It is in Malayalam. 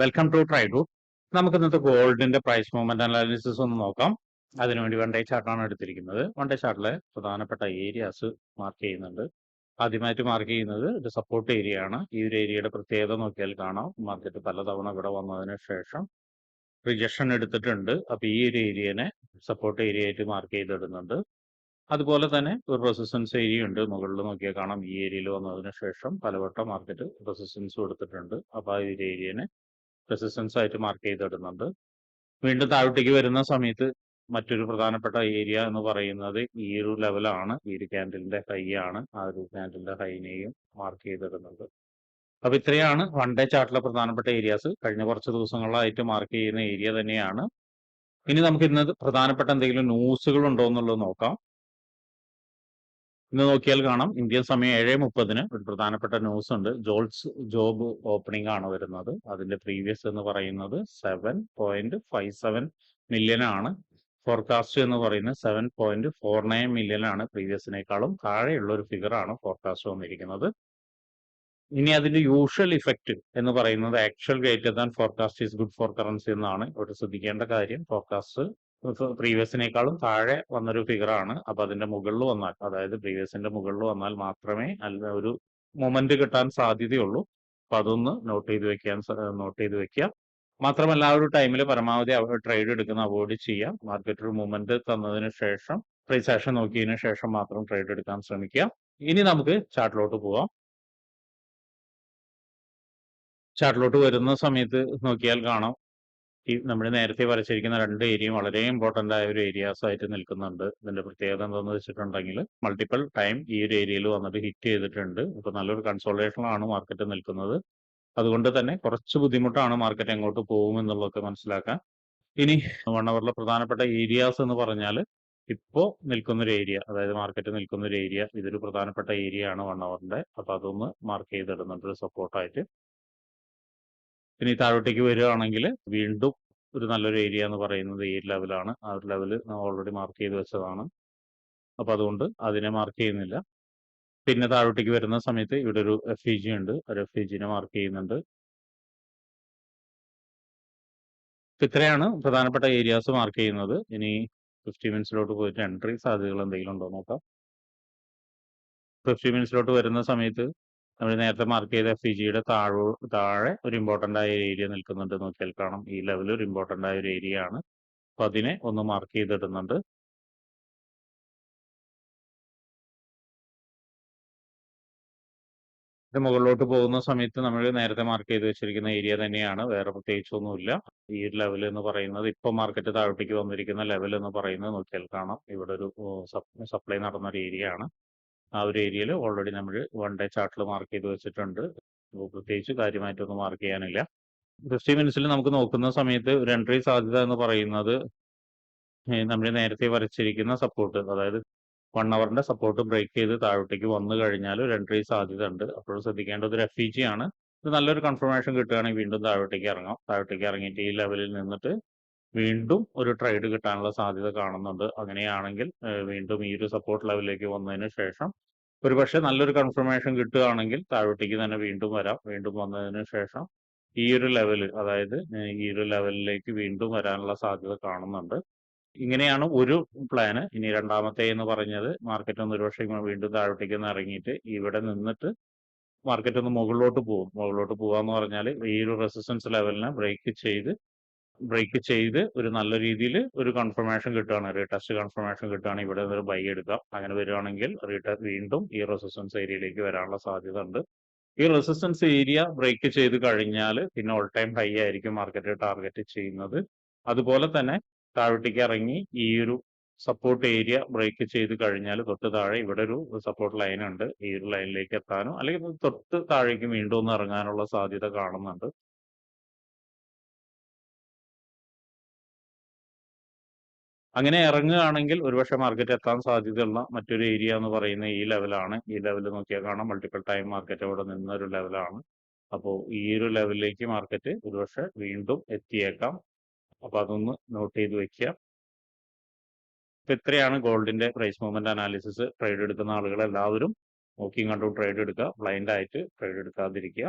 വെൽക്കം ടു ട്രൈ ടു നമുക്ക് ഇന്നത്തെ ഗോൾഡിന്റെ പ്രൈസ് മൂവ്മെന്റ് അനാലിസിസ് ഒന്ന് നോക്കാം. അതിനുവേണ്ടി വൺ ഡേ ചാർട്ടാണ് എടുത്തിരിക്കുന്നത്. വൺ ഡേ ചാർട്ടിലെ പ്രധാനപ്പെട്ട ഏരിയാസ് മാർക്ക് ചെയ്യുന്നുണ്ട്. ആദ്യമായിട്ട് മാർക്ക് ചെയ്യുന്നത് ഒരു സപ്പോർട്ട് ഏരിയ ആണ്. ഈ ഒരു ഏരിയയുടെ പ്രത്യേകത നോക്കിയാൽ കാണാം. മാർക്കറ്റ് പലതവണ ഇവിടെ വന്നതിന് ശേഷം റിജക്ഷൻ എടുത്തിട്ടുണ്ട്. അപ്പൊ ഈ ഒരു ഏരിയനെ സപ്പോർട്ട് ഏരിയ ആയിട്ട് മാർക്ക് ചെയ്തിടുന്നുണ്ട്. അതുപോലെ തന്നെ ഒരു റെസിസ്റ്റൻസ് ഏരിയ ഉണ്ട്. മുകളിൽ നോക്കിയാൽ കാണാം. ഈ ഏരിയയിൽ വന്നതിന് ശേഷം പലവട്ടം മാർക്കറ്റ് റെസിസ്റ്റൻസ് കൊടുത്തിട്ടുണ്ട് അപ്പൊ ആ ഒരു ഏരിയനെ റെസിസ്റ്റൻസ് ആയിട്ട് മാർക്ക് ചെയ്തിടുന്നുണ്ട്. വീണ്ടും താഴോട്ടേക്ക് വരുന്ന സമയത്ത് മറ്റൊരു പ്രധാനപ്പെട്ട ഏരിയ എന്ന് പറയുന്നത് ഈ ഒരു ലെവലാണ് ഈ ഒരു ക്യാൻഡലിന്റെ ഹൈ ആണ്. ആ ഒരു ക്യാൻഡലിന്റെ ഹൈനെയും മാർക്ക് ചെയ്തിടുന്നത് അപ്പൊ ഇത്രയാണ് വൺ ഡേ ചാർട്ടിലെ പ്രധാനപ്പെട്ട ഏരിയാസ് കഴിഞ്ഞ കുറച്ച് ദിവസങ്ങളായിട്ട് മാർക്ക് ചെയ്യുന്ന ഏരിയ തന്നെയാണ്. ഇനി നമുക്ക് ഇന്ന് പ്രധാനപ്പെട്ട എന്തെങ്കിലും ന്യൂസുകൾ ഉണ്ടോ എന്നുള്ളത് നോക്കാം. ഇന്ന് നോക്കിയാൽ കാണാം. ഇന്ത്യൻ സമയം ഏഴ് മുപ്പതിന് ഒരു പ്രധാനപ്പെട്ട ന്യൂസ് ഉണ്ട് ജോൾസ് ജോബ് ഓപ്പണിംഗ് ആണ് വരുന്നത്. അതിന്റെ പ്രീവിയസ് എന്ന് പറയുന്നത് seven point five seven million ആണ്. ഫോർകാസ്റ്റ് എന്ന് പറയുന്നത് seven point four nine million ആണ് പ്രീവിയസിനേക്കാളും. താഴെയുള്ള ഒരു ഫിഗർ ആണ് ഫോർകാസ്റ്റ് വന്നിരിക്കുന്നത്. ഇനി അതിന്റെ യൂഷ്വൽ ഇഫക്റ്റ് എന്ന് പറയുന്നത് actual greater than forecast is good for currency എന്നാണ്. ഇവിടെ ശ്രദ്ധിക്കേണ്ട കാര്യം. ഫോർകാസ്റ്റ് പ്രീവിയസിനേക്കാളും താഴെ വന്നൊരു ഫിഗർ ആണ്. അപ്പൊ അതിന്റെ മുകളിൽ വന്നാൽ അതായത് പ്രീവിയസിന്റെ മുകളിൽ വന്നാൽ മാത്രമേ അല്ല ഒരു മൊമെന്റ് കിട്ടാൻ സാധ്യതയുള്ളൂ. അപ്പൊ അതൊന്ന് നോട്ട് ചെയ്ത് വെക്കാൻ നോട്ട് ചെയ്ത് വെക്കുക. മാത്രമല്ല ആ ഒരു ടൈമിൽ പരമാവധി ട്രേഡ് എടുക്കുന്ന അവോയ്ഡ് ചെയ്യാം മാർക്കറ്റ് ഒരു മൂവ്മെന്റ് തന്നതിന് ശേഷം പ്രൈസ് ആക്ഷൻ നോക്കിയതിനു ശേഷം മാത്രം ട്രേഡ് എടുക്കാൻ ശ്രമിക്കുക. ഇനി നമുക്ക് ചാർട്ടിലോട്ട് പോവാം. ചാർട്ടിലോട്ട് വരുന്ന സമയത്ത് നോക്കിയാൽ കാണാം. ഈ നമ്മൾ നേരത്തെ വരച്ചിരിക്കുന്ന രണ്ട് ഏരിയയും വളരെ ഇമ്പോർട്ടന്റ് ആയ ഒരു ഏരിയാസ് ആയിട്ട് നിൽക്കുന്നുണ്ട്. ഇതിന്റെ പ്രത്യേകത എന്താണെന്ന് വെച്ചിട്ടുണ്ടെങ്കിൽ മൾട്ടിപ്പിൾ ടൈം ഈ ഒരു ഏരിയയിൽ വന്നിട്ട് ഹിറ്റ് ചെയ്തിട്ടുണ്ട്. അപ്പോൾ നല്ലൊരു കൺസോൾട്ടേഷനാണ് മാർക്കറ്റ് നിൽക്കുന്നത്. അതുകൊണ്ട് തന്നെ കുറച്ച് ബുദ്ധിമുട്ടാണ് മാർക്കറ്റ് എങ്ങോട്ട് പോകും എന്നുള്ളതൊക്കെ മനസ്സിലാക്കാൻ. ഇനി വൺ അവറിലെ പ്രധാനപ്പെട്ട ഏരിയാസ് എന്ന് പറഞ്ഞാൽ ഇപ്പോൾ നിൽക്കുന്നൊരു ഏരിയ അതായത് മാർക്കറ്റ് നിൽക്കുന്ന ഒരു ഏരിയ ഇതൊരു പ്രധാനപ്പെട്ട ഏരിയ ആണ് വൺ അവറിന്റെ അപ്പൊ അതൊന്ന് മാർക്ക് ചെയ്തിടുന്നുണ്ട് സപ്പോർട്ടായിട്ട് ഇനി താഴോട്ടേക്ക് വരികയാണെങ്കിൽ വീണ്ടും ഒരു നല്ലൊരു ഏരിയ എന്ന് പറയുന്നത് ഈ ലെവലാണ് ആ ഒരു ലെവൽ ഓൾറെഡി മാർക്ക് ചെയ്ത് വെച്ചതാണ്. അപ്പൊ അതുകൊണ്ട് അതിനെ മാർക്ക് ചെയ്യുന്നില്ല. പിന്നെ താഴോട്ടേക്ക് വരുന്ന സമയത്ത് ഇവിടെ ഒരു എഫ് ഇ ജി ഉണ്ട്. ഒരു എഫ് ഇ ജിനെ മാർക്ക് ചെയ്യുന്നുണ്ട് ഇത്രയാണ് പ്രധാനപ്പെട്ട ഏരിയാസ് മാർക്ക് ചെയ്യുന്നത്. ഇനി ഫിഫ്റ്റി മിനിറ്റ്സിലോട്ട് പോയിട്ട് എൻട്രി സാധ്യതകൾ എന്തെങ്കിലും ഉണ്ടോ നോക്കാം. ഫിഫ്റ്റി മിനിറ്റ്സിലോട്ട് വരുന്ന സമയത്ത് നമ്മൾ നേരത്തെ മാർക്ക് ചെയ്ത എഫ് ഇ ജിയുടെ താഴെ താഴെ ഒരു ഇമ്പോർട്ടന്റ് ആയ ഏരിയ നിൽക്കുന്നുണ്ട് നോക്കിയാൽ കാണാം. ഈ ലെവൽ ഒരു ഇമ്പോർട്ടന്റ് ആയ ഒരു ഏരിയ ആണ്. അപ്പൊ അതിനെ ഒന്ന് മാർക്ക് ചെയ്തിടുന്നുണ്ട്. ഇത് മുകളിലോട്ട് പോകുന്ന സമയത്ത് നമ്മൾ നേരത്തെ മാർക്ക് ചെയ്ത് വെച്ചിരിക്കുന്ന ഏരിയ തന്നെയാണ്. വേറെ പ്രത്യേകിച്ചൊന്നുമില്ല ഈ ഒരു ലെവൽ എന്ന് പറയുന്നത് ഇപ്പൊ മാർക്കറ്റ് താഴോട്ടേക്ക് വന്നിരിക്കുന്ന ലെവൽ എന്ന് പറയുന്നത് നോക്കിയാൽ കാണാം. ഇവിടെ ഒരു സപ്ലൈ നടന്ന ഒരു ഏരിയ ആണ്. ആ ഒരു ഏരിയയിൽ ഓൾറെഡി നമ്മൾ വൺ ഡേ ചാർട്ടിൽ മാർക്ക് ചെയ്ത് വെച്ചിട്ടുണ്ട്. പ്രത്യേകിച്ച് കാര്യമായിട്ടൊന്നും മാർക്ക് ചെയ്യാനില്ല. ഫിഫ്റ്റി മിനിറ്റ്സിൽ നമുക്ക് നോക്കുന്ന സമയത്ത് ഒരു എൻട്രി സാധ്യത എന്ന് പറയുന്നത് നമ്മൾ നേരത്തെ വരച്ചിരിക്കുന്ന സപ്പോർട്ട് അതായത് വൺ അവറിന്റെ സപ്പോർട്ട് ബ്രേക്ക് ചെയ്ത് താഴോട്ടേക്ക് വന്നു കഴിഞ്ഞാൽ ഒരു എൻട്രി സാധ്യത ഉണ്ട്. അപ്പോൾ ശ്രദ്ധിക്കേണ്ടത് ഒരു എഫ് ഇ ജി ആണ്. ഇത് നല്ലൊരു കൺഫർമേഷൻ കിട്ടുകയാണെങ്കിൽ വീണ്ടും താഴോട്ടേക്ക് ഇറങ്ങാം. താഴോട്ടേക്ക് ഇറങ്ങിയിട്ട് ഈ ലെവലിൽ നിന്നിട്ട് വീണ്ടും ഒരു ട്രേഡ് കിട്ടാനുള്ള സാധ്യത കാണുന്നുണ്ട്. അങ്ങനെയാണെങ്കിൽ വീണ്ടും ഈ ഒരു സപ്പോർട്ട് ലെവലിലേക്ക് വന്നതിന് ശേഷം ഒരുപക്ഷെ നല്ലൊരു കൺഫർമേഷൻ കിട്ടുകയാണെങ്കിൽ താഴോട്ടേക്ക് തന്നെ വീണ്ടും വരാം. വീണ്ടും വന്നതിന് ശേഷം ഈ ഒരു ലെവൽ അതായത് ഈ ഒരു ലെവലിലേക്ക് വീണ്ടും വരാനുള്ള സാധ്യത കാണുന്നുണ്ട്. ഇങ്ങനെയാണ് ഒരു പ്ലാന് ഇനി രണ്ടാമത്തെ എന്ന് പറഞ്ഞത് മാർക്കറ്റ് ഒന്ന് ഒരുപക്ഷെ വീണ്ടും താഴോട്ടേക്ക് ഒന്ന് ഇറങ്ങിയിട്ട് ഇവിടെ നിന്നിട്ട് മാർക്കറ്റ് ഒന്ന് മുകളിലോട്ട് പോകും. മുകളിലോട്ട് പോകാന്ന് പറഞ്ഞാൽ ഈ ഒരു റെസിസ്റ്റൻസ് ലെവലിനെ ബ്രേക്ക് ചെയ്ത് ബ്രേക്ക് ചെയ്ത് ഒരു നല്ല രീതിയിൽ ഒരു കൺഫർമേഷൻ കിട്ടുകയാണ്. റീടെസ്റ്റ് കൺഫർമേഷൻ കിട്ടുകയാണ്. ഇവിടെ ഒരു ബൈ എടുക്കാം അങ്ങനെ വരികയാണെങ്കിൽ റീടെസ്റ്റ് വീണ്ടും ഈ റെസിസ്റ്റൻസ് ഏരിയയിലേക്ക് വരാനുള്ള സാധ്യത ഉണ്ട് ഈ റെസിസ്റ്റൻസ് ഏരിയ ബ്രേക്ക് ചെയ്ത് കഴിഞ്ഞാൽ പിന്നെ ഓൾ ടൈം ഹൈ ആയിരിക്കും മാർക്കറ്റ് ടാർഗറ്റ് ചെയ്യുന്നത്. അതുപോലെ തന്നെ താഴോട്ടേക്ക് ഇറങ്ങി ഈ ഒരു സപ്പോർട്ട് ഏരിയ ബ്രേക്ക് ചെയ്ത് കഴിഞ്ഞാൽ തൊട്ട് താഴെ ഇവിടെ ഒരു സപ്പോർട്ട് ലൈൻ ഉണ്ട്. ഈ ഒരു ലൈനിലേക്ക് എത്താനോ അല്ലെങ്കിൽ തൊട്ട് താഴേക്ക് വീണ്ടും ഒന്ന് ഇറങ്ങാനുള്ള സാധ്യത കാണുന്നുണ്ട്. അങ്ങനെ ഇറങ്ങുകയാണെങ്കിൽ ഒരുപക്ഷെ മാർക്കറ്റ് എത്താൻ സാധ്യതയുള്ള മറ്റൊരു ഏരിയ എന്ന് പറയുന്ന ഈ ലെവലാണ് ഈ ലെവൽ നോക്കിയാൽ കാണാം. മൾട്ടിപ്പിൾ ടൈം മാർക്കറ്റ് അവിടെ നിന്ന ഒരു ലെവലാണ് അപ്പോൾ ഈ ഒരു ലെവലിലേക്ക് മാർക്കറ്റ് ഒരുപക്ഷെ വീണ്ടും എത്തിയേക്കാം. അപ്പൊ അതൊന്ന് നോട്ട് ചെയ്ത് വെക്കുക. ഇപ്പൊ ഇത്രയാണ് ഗോൾഡിന്റെ പ്രൈസ് മൂവ്മെന്റ് അനാലിസിസ് ട്രേഡ് എടുക്കുന്ന ആളുകൾ എല്ലാവരും നോക്കിയും കണ്ടും ട്രേഡ് എടുക്കുക. ബ്ലൈൻഡ് ആയിട്ട് ട്രേഡ് എടുക്കാതിരിക്കുക.